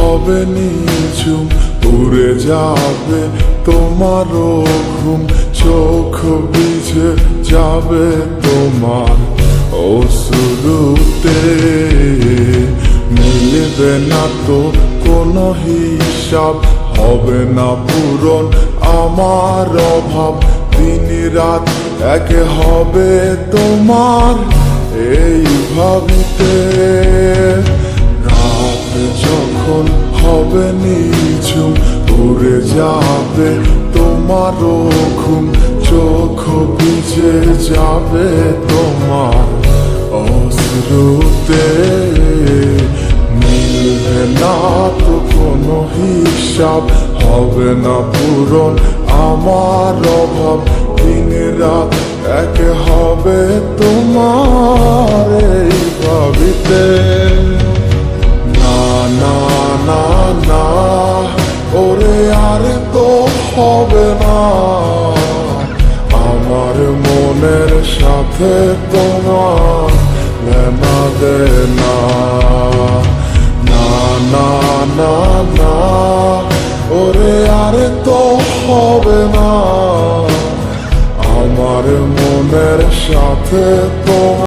হবে নিঝুম, উড়ে যাবে তোমারও ঘুম, চোখ ভিজে যাবে তোমার অশ্রুতে। মিলবে না তো কোনো হিসাব, হবে না পূরণ আমার অভাব। দিন রাত একে হবে তোমার, এই ভাবিতে যাবে তোমারও ঘুম চোখ ভিজে যাবে তোমার অশ্রুতে। মিলবে না তো কোনো হিসাব, হবে না পূরণ আমার অভাব। দিন রাত এক হবে তোমার এই ভাবিতে। তো আমার মনের সাথে তোমার